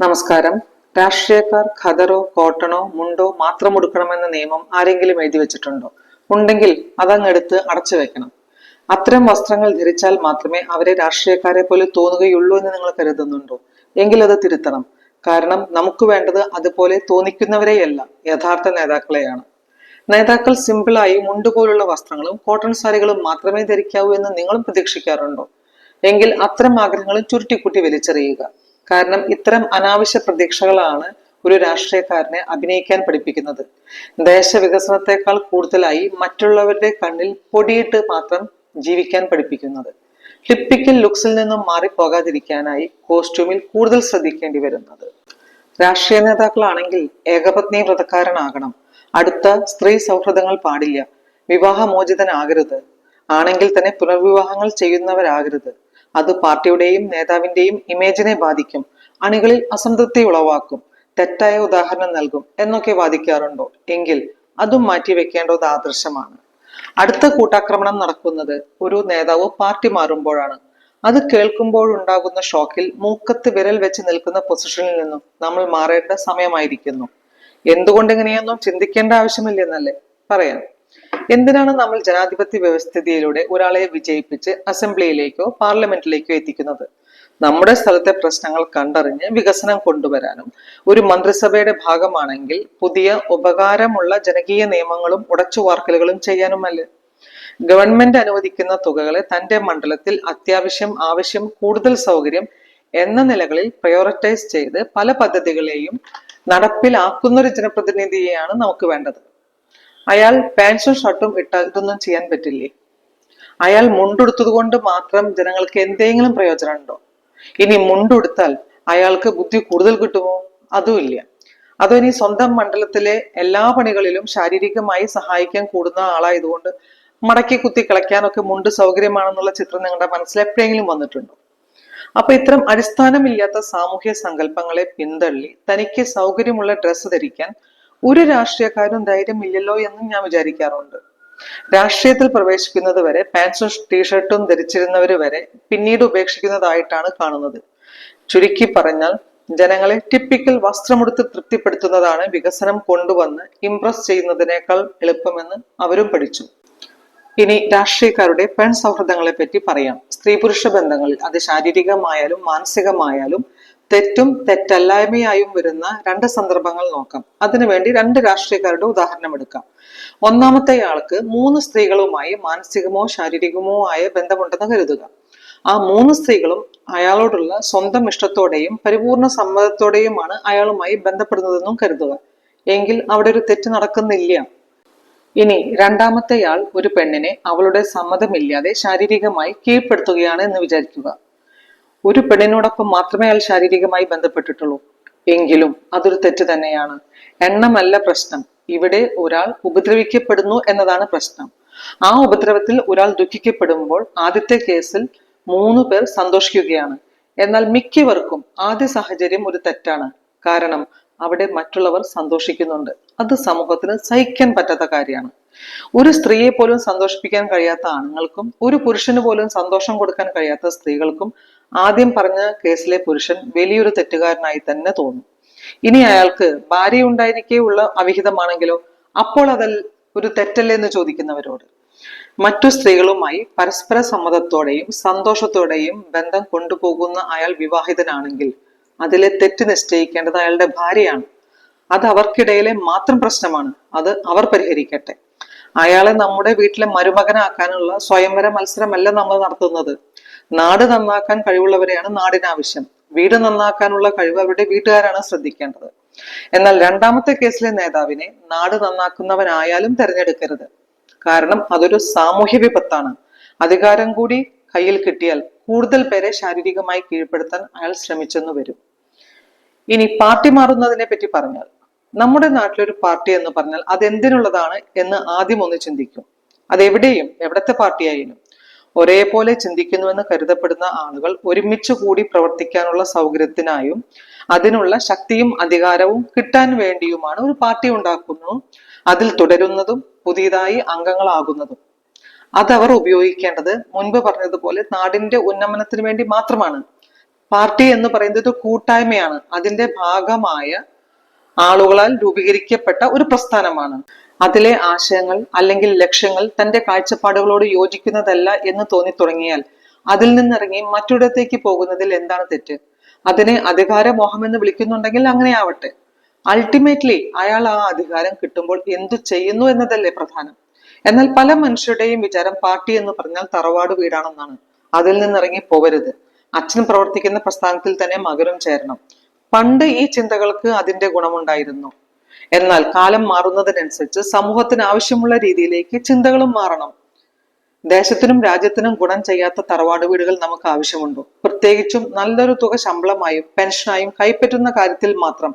നമസ്കാരം. രാഷ്ട്രീയക്കാർ ഖദറോ കോട്ടണോ മുണ്ടോ മാത്രം ഉടുക്കണമെന്ന നിയമം ആരെങ്കിലും എഴുതി വെച്ചിട്ടുണ്ടോ? ഉണ്ടെങ്കിൽ അതങ്ങെടുത്ത് അടച്ചു വെക്കണം. അത്തരം വസ്ത്രങ്ങൾ ധരിച്ചാൽ മാത്രമേ അവരെ രാഷ്ട്രീയക്കാരെ പോലെ തോന്നുകയുള്ളൂ എന്ന് നിങ്ങൾ കരുതുന്നുണ്ടോ? എങ്കിൽ അത് തിരുത്തണം. കാരണം നമുക്ക് വേണ്ടത് അതുപോലെ തോന്നിക്കുന്നവരെയല്ല യഥാർത്ഥ നേതാക്കളെയാണ്. നേതാക്കൾ സിമ്പിളായി മുണ്ട് പോലുള്ള വസ്ത്രങ്ങളും കോട്ടൺ സാരികളും മാത്രമേ ധരിക്കാവൂ എന്ന് നിങ്ങളും പ്രതീക്ഷിക്കാറുണ്ടോ? എങ്കിൽ അത്തരം ആഗ്രഹങ്ങളും ചുരുട്ടിക്കുട്ടി വലിച്ചെറിയുക. കാരണം ഇത്തരം അനാവശ്യ പ്രതീക്ഷകളാണ് ഒരു രാഷ്ട്രീയക്കാരനെ അഭിനയിക്കാൻ പഠിപ്പിക്കുന്നത്. ദേശവികസനത്തെക്കാൾ കൂടുതലായി മറ്റുള്ളവരുടെ കണ്ണിൽ പൊടിയിട്ട് മാത്രം ജീവിക്കാൻ പഠിപ്പിക്കുന്നത്. ടിപ്പിക്കൽ ലുക്സിൽ നിന്നും മാറിപ്പോകാതിരിക്കാനായി കോസ്റ്റ്യൂമിൽ കൂടുതൽ ശ്രദ്ധിക്കേണ്ടി വരുന്നത്. രാഷ്ട്രീയ നേതാക്കളാണെങ്കിൽ ഏകപത്നി വ്രതക്കാരനാകണം. അടുത്ത സ്ത്രീ സൗഹൃദങ്ങൾ പാടില്ല. വിവാഹമോചിതനാകരുത്. ആണെങ്കിൽ തന്നെ പുനർവിവാഹങ്ങൾ ചെയ്യുന്നവരാകരുത്. അത് പാർട്ടിയുടെയും നേതാവിന്റെയും ഇമേജിനെ ബാധിക്കും. അണികളിൽ അസംതൃപ്തി ഉളവാക്കും. തെറ്റായ ഉദാഹരണം നൽകും എന്നൊക്കെ വാദിക്കാറുണ്ടോ? എങ്കിൽ അതും മാറ്റിവെക്കേണ്ടത് ആദർശമാണ്. അടുത്ത കൂട്ടാക്രമണം നടക്കുന്നത് ഒരു നേതാവ് പാർട്ടി മാറുമ്പോഴാണ്. അത് കേൾക്കുമ്പോഴുണ്ടാകുന്ന ഷോക്കിൽ മൂക്കത്ത് വിരൽ വെച്ച് നിൽക്കുന്ന പൊസിഷനിൽ നിന്നും നമ്മൾ മാറേണ്ട സമയമായിരിക്കുന്നു. എന്തുകൊണ്ട് ഇങ്ങനെയൊന്നും ചിന്തിക്കേണ്ട ആവശ്യമില്ലെന്നല്ലേ? പറയാം. എന്തിനാണ് നമ്മൾ ജനാധിപത്യ വ്യവസ്ഥിതിയിലൂടെ ഒരാളെ വിജയിപ്പിച്ച് അസംബ്ലിയിലേക്കോ പാർലമെന്റിലേക്കോ എത്തിക്കുന്നത്? നമ്മുടെ സ്ഥലത്തെ പ്രശ്നങ്ങൾ കണ്ടറിഞ്ഞ് വികസനം കൊണ്ടുവരാനും ഒരു മന്ത്രിസഭയുടെ ഭാഗമാണെങ്കിൽ പുതിയ ഉപകാരമുള്ള ജനകീയ നിയമങ്ങളും ഉടച്ചുവാർക്കലുകളും ചെയ്യാനുമല്ലേ? ഗവൺമെന്റ് അനുവദിക്കുന്ന തുകകളെ തന്റെ മണ്ഡലത്തിൽ അത്യാവശ്യം ആവശ്യം കൂടുതൽ സൗകര്യം എന്ന നിലകളിൽ പ്രയോറിറ്റൈസ് ചെയ്ത് പല പദ്ധതികളെയും നടപ്പിലാക്കുന്ന ഒരു ജനപ്രതിനിധിയെയാണ് നമുക്ക് വേണ്ടത്. അയാൾ പാൻസും ഷർട്ടും ഇട്ട ഇതൊന്നും ചെയ്യാൻ പറ്റില്ലേ? അയാൾ മുണ്ടെടുത്തത് കൊണ്ട് മാത്രം ജനങ്ങൾക്ക് എന്തെങ്കിലും പ്രയോജനമുണ്ടോ ഇനി മുണ്ടെടുത്താൽ അയാൾക്ക് ബുദ്ധി കൂടുതൽ കിട്ടുമോ? അതുമില്ല അതോ ഇനി സ്വന്തം മണ്ഡലത്തിലെ എല്ലാ പണികളിലും ശാരീരികമായി സഹായിക്കാൻ കൂടുന്ന ആളായതുകൊണ്ട് മടക്കി കുത്തി കളയ്ക്കാനൊക്കെ മുണ്ട് സൗകര്യമാണെന്നുള്ള ചിത്രം നിങ്ങളുടെ മനസ്സിൽ എപ്പോഴെങ്കിലും വന്നിട്ടുണ്ടോ? അപ്പൊ ഇത്തരം അടിസ്ഥാനമില്ലാത്ത സാമൂഹ്യ സങ്കല്പങ്ങളെ പിന്തള്ളി തനിക്ക് സൗകര്യമുള്ള ഡ്രസ്സ് ധരിക്കാൻ ഒരു രാഷ്ട്രീയക്കാരും ധൈര്യമില്ലല്ലോ എന്നും ഞാൻ വിചാരിക്കാറുണ്ട്. രാഷ്ട്രീയത്തിൽ പ്രവേശിക്കുന്നത് വരെ പാൻസും ടീഷർട്ടും ധരിച്ചിരുന്നവർ വരെ പിന്നീട് ഉപേക്ഷിക്കുന്നതായിട്ടാണ് കാണുന്നത്. ചുരുക്കി പറഞ്ഞാൽ ജനങ്ങളെ ടിപ്പിക്കൽ വസ്ത്രമുടുത്ത് തൃപ്തിപ്പെടുത്തുന്നതാണ് വികസനം കൊണ്ടുവന്ന് ഇംപ്രസ് ചെയ്യുന്നതിനേക്കാൾ എളുപ്പമെന്ന് അവരും പഠിച്ചു. ഇനി രാഷ്ട്രീയക്കാരുടെ പെൺ സൗഹൃദങ്ങളെ പറ്റി പറയാം. സ്ത്രീ പുരുഷ ബന്ധങ്ങളിൽ അത് ശാരീരികമായാലും മാനസികമായാലും തെറ്റും തെറ്റല്ലായ്മയായും വരുന്ന രണ്ട് സന്ദർഭങ്ങൾ നോക്കാം. അതിനുവേണ്ടി രണ്ട് രാഷ്ട്രീയക്കാരുടെ ഉദാഹരണം എടുക്കാം. ഒന്നാമത്തെ ആൾക്ക് മൂന്ന് സ്ത്രീകളുമായി മാനസികമോ ശാരീരികമോ ആയ ബന്ധമുണ്ടെന്ന് കരുതുക. ആ മൂന്ന് സ്ത്രീകളും അയാളോടുള്ള സ്വന്തം ഇഷ്ടത്തോടെയും പരിപൂർണ സമ്മതത്തോടെയുമാണ് അയാളുമായി ബന്ധപ്പെടുന്നതെന്നും കരുതുക. എങ്കിൽ അവിടെ ഒരു തെറ്റ് നടക്കുന്നില്ല. ഇനി രണ്ടാമത്തെയാൾ ഒരു പെണ്ണിനെ അവളുടെ സമ്മതമില്ലാതെ ശാരീരികമായി കീഴ്പ്പെടുത്തുകയാണ് എന്ന് വിചാരിക്കുക. ഒരു പെണ്ണിനോടൊപ്പം മാത്രമേ അയാൾ ശാരീരികമായി ബന്ധപ്പെട്ടിട്ടുള്ളൂ. എങ്കിലും അതൊരു തെറ്റ് തന്നെയാണ്. എണ്ണമല്ല പ്രശ്നം. ഇവിടെ ഒരാൾ ഉപദ്രവിക്കപ്പെടുന്നു എന്നതാണ് പ്രശ്നം. ആ ഉപദ്രവത്തിൽ ഒരാൾ ദുഃഖിക്കപ്പെടുമ്പോൾ ആദ്യത്തെ കേസിൽ മൂന്ന് പേർ സന്തോഷിക്കുകയാണ്. എന്നാൽ മിക്കവർക്കും ആദ്യ സാഹചര്യം ഒരു തെറ്റാണ്. കാരണം അവിടെ മറ്റുള്ളവർ സന്തോഷിക്കുന്നുണ്ട്. അത് സമൂഹത്തിന് സഹിക്കാൻ പറ്റാത്ത കാര്യമാണ്. ഒരു സ്ത്രീയെ പോലും സന്തോഷിപ്പിക്കാൻ കഴിയാത്ത ആണുങ്ങൾക്കും ഒരു പുരുഷന് പോലും സന്തോഷം കൊടുക്കാൻ കഴിയാത്ത സ്ത്രീകൾക്കും ആദ്യം പറഞ്ഞ കേസിലെ പുരുഷൻ വലിയൊരു തെറ്റുകാരനായി തന്നെ തോന്നും. ഇനി അയാൾക്ക് ഭാര്യ ഉണ്ടായിരിക്കേ ഉള്ള അവിഹിതമാണെങ്കിലോ? അപ്പോൾ അതൽ ഒരു തെറ്റല്ലേ എന്ന് ചോദിക്കുന്നവരോട്. മറ്റു സ്ത്രീകളുമായി പരസ്പര സമ്മതത്തോടെയും സന്തോഷത്തോടെയും ബന്ധം കൊണ്ടുപോകുന്ന അയാൾ വിവാഹിതനാണെങ്കിൽ അതിലെ തെറ്റ് നിശ്ചയിക്കേണ്ടത് അയാളുടെ ഭാര്യയാണ്. അത് അവർക്കിടയിലെ മാത്രം പ്രശ്നമാണ്. അത് അവർ പരിഹരിക്കട്ടെ. അയാളെ നമ്മുടെ വീട്ടിലെ മരുമകനാക്കാനുള്ള സ്വയംവര മത്സരമല്ല നമ്മൾ നടത്തുന്നത്. നാട് നന്നാക്കാൻ കഴിവുള്ളവരെയാണ് നാടിനാവശ്യം. വീട് നന്നാക്കാനുള്ള കഴിവ് അവരുടെ വീട്ടുകാരാണ് ശ്രദ്ധിക്കേണ്ടത്. എന്നാൽ രണ്ടാമത്തെ കേസിലെ നേതാവിനെ നാട് നന്നാക്കുന്നവനായാലും തെരഞ്ഞെടുക്കരുത്. കാരണം അതൊരു സാമൂഹ്യ വിപത്താണ്. അധികാരം കൂടി കയ്യിൽ കിട്ടിയാൽ കൂടുതൽ പേരെ ശാരീരികമായി കീഴ്പ്പെടുത്താൻ അയാൾ ശ്രമിച്ചെന്ന് വരും. ഇനി പാർട്ടി മാറുന്നതിനെ പറ്റി പറഞ്ഞാൽ നമ്മുടെ നാട്ടിലൊരു പാർട്ടി എന്ന് പറഞ്ഞാൽ അതെന്തിനുള്ളതാണ് എന്ന് ആദ്യം ഒന്ന് ചിന്തിക്കും. അതെവിടെയും എവിടത്തെ പാർട്ടിയായാലും ഒരേപോലെ ചിന്തിക്കുന്നുവെന്ന് കരുതപ്പെടുന്ന ആളുകൾ ഒരുമിച്ച് കൂടി പ്രവർത്തിക്കാനുള്ള സൗകര്യത്തിനായും അതിനുള്ള ശക്തിയും അധികാരവും കിട്ടാൻ വേണ്ടിയുമാണ് ഒരു പാർട്ടി ഉണ്ടാക്കുന്നതും അതിൽ തുടരുന്നതും പുതിയതായി അംഗങ്ങളാകുന്നതും. അതവർ ഉപയോഗിക്കേണ്ടത് മുൻപ് പറഞ്ഞതുപോലെ നാടിന്റെ ഉന്നമനത്തിന് വേണ്ടി മാത്രമാണ്. പാർട്ടി എന്ന് പറയുന്നത് ഒരു കൂട്ടായ്മയാണ്. അതിന്റെ ഭാഗമായ ആളുകളാൽ രൂപീകരിക്കപ്പെട്ട ഒരു പ്രസ്ഥാനമാണ്. അതിലെ ആശയങ്ങൾ അല്ലെങ്കിൽ ലക്ഷ്യങ്ങൾ തന്റെ കാഴ്ചപ്പാടുകളോട് യോജിക്കുന്നതല്ല എന്ന് തോന്നി തുടങ്ങിയാൽ അതിൽ നിന്നിറങ്ങി മറ്റൊരിടത്തേക്ക് പോകുന്നതിൽ എന്താണ് തെറ്റ്? അതിനെ അധികാരമോഹം എന്ന് വിളിക്കുന്നുണ്ടെങ്കിൽ അങ്ങനെ ആവട്ടെ അൾട്ടിമേറ്റ്ലി അയാൾ ആ അധികാരം കിട്ടുമ്പോൾ എന്തു ചെയ്യുന്നു എന്നതല്ലേ പ്രധാനം. എന്നാൽ പല മനുഷ്യരുടെയും വിചാരം പാർട്ടി എന്ന് പറഞ്ഞാൽ തറവാട് വീടാണെന്നാണ്. അതിൽ നിന്നിറങ്ങി പോവരുത്. അച്ഛൻ പ്രവർത്തിക്കുന്ന പ്രസ്ഥാനത്തിൽ തന്നെ മകനും ചേരണം. പണ്ട് ഈ ചിന്തകൾക്ക് അതിന്റെ ഗുണമുണ്ടായിരുന്നു. എന്നാൽ കാലം മാറുന്നതിനനുസരിച്ച് സമൂഹത്തിന് ആവശ്യമുള്ള രീതിയിലേക്ക് ചിന്തകളും മാറണം. ദേശത്തിനും രാജ്യത്തിനും ഗുണം ചെയ്യാത്ത തറവാട് വീടുകൾ നമുക്ക് ആവശ്യമുണ്ടോ? പ്രത്യേകിച്ചും നല്ലൊരു തുക ശമ്പളമായും പെൻഷനായും കൈപ്പറ്റുന്ന കാര്യത്തിൽ മാത്രം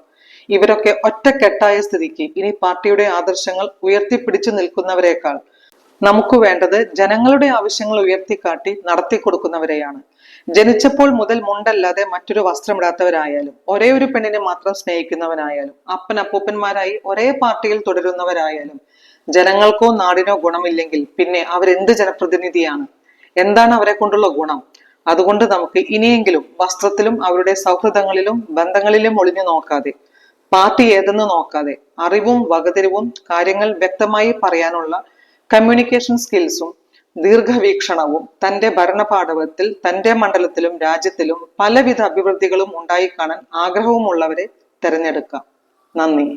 ഇവരൊക്കെ ഒറ്റക്കെട്ടായ സ്ഥിതിക്ക് ഇനി പാർട്ടിയുടെ ആദർശങ്ങൾ ഉയർത്തിപ്പിടിച്ചു നിൽക്കുന്നവരെക്കാൾ. നമുക്ക് വേണ്ടത് ജനങ്ങളുടെ ആവശ്യങ്ങൾ ഉയർത്തിക്കാട്ടി നടത്തി കൊടുക്കുന്നവരെയാണ് ജനിച്ചപ്പോൾ മുതൽ മുണ്ടല്ലാതെ മറ്റൊരു വസ്ത്രമിടാത്തവരായാലും ഒരേ ഒരു പെണ്ണിനെ മാത്രം സ്നേഹിക്കുന്നവനായാലും അപ്പൻ അപ്പൂപ്പന്മാരായി ഒരേ പാർട്ടിയിൽ തുടരുന്നവരായാലും ജനങ്ങൾക്കോ നാടിനോ ഗുണമില്ലെങ്കിൽ പിന്നെ അവരെന്ത് ജനപ്രതിനിധിയാണ്? എന്താണ് അവരെ കൊണ്ടുള്ള ഗുണം? അതുകൊണ്ട് നമുക്ക് ഇനിയെങ്കിലും വസ്ത്രത്തിലും അവരുടെ സൗഹൃദങ്ങളിലും ബന്ധങ്ങളിലും ഒളിഞ്ഞു നോക്കാതെ പാർട്ടി ഏതെന്ന് നോക്കാതെ അറിവും വകതിരിവും കാര്യങ്ങൾ വ്യക്തമായി പറയാനുള്ള കമ്മ്യൂണിക്കേഷൻ സ്കിൽസും ദീർഘവീക്ഷണവും തന്റെ ഭരണപാടവത്തിൽ തന്റെ മണ്ഡലത്തിലും രാജ്യത്തിലും പലവിധ അഭിവൃദ്ധികളും ഉണ്ടായിക്കാണാൻ ആഗ്രഹവുമുള്ളവരെ തെരഞ്ഞെടുക്കാം. നന്ദി.